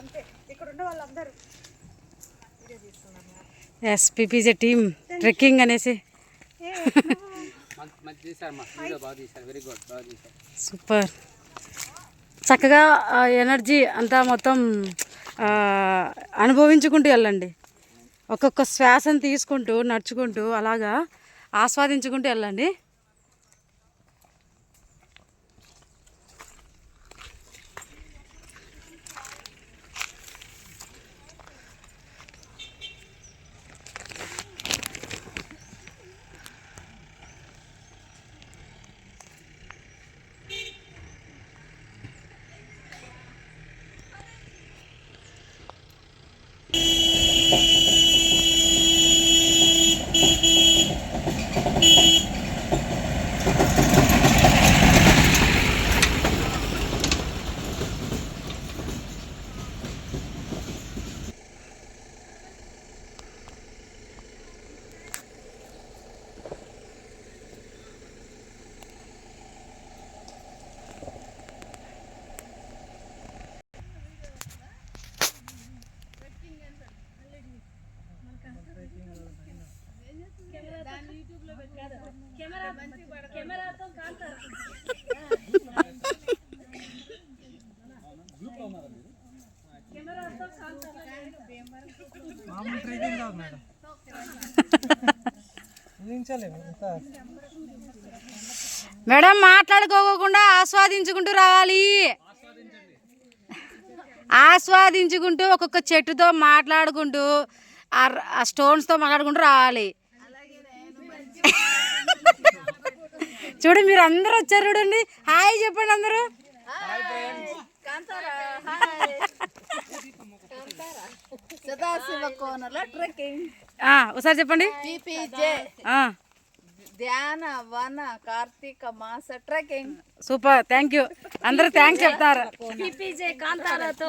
అంతే ఇక్కడ ఉన్న వాళ్ళందరూ. ఎస్ పీపీజే టీమ్ ట్రెక్కింగ్ అనేసి. సూపర్. చక్కగా ఎనర్జీ అంతా మొత్తం అనుభవించుకుంటూ వెళ్ళండి. ఒక్కొక్క శ్వాసను తీసుకుంటూ నడుచుకుంటూ అలాగా ఆస్వాదించుకుంటూ వెళ్ళండి. మేడం మాట్లాడుకోకుండా ఆస్వాదించుకుంటూ రావాలి. ఆస్వాదించుకుంటూ ఒక్కొక్క చెట్టుతో మాట్లాడుకుంటూ ఆ ఆ స్టోన్స్తో మాట్లాడుకుంటూ రావాలి. చూడు మీరు అందరూ వచ్చారు చూడండి. హాయ్ చెప్పండి అందరూ. సదాశివ కోనలో ట్రెక్కింగ్. ఆ, ఒకసారి చెప్పండి. పీపీజే. ఆ, ధ్యాన వన కార్తీక మాస ట్రెక్కింగ్. Super thank you. అందరూ థ్యాంక్స్ చెప్తారు. పీపీజే కాంతాలతో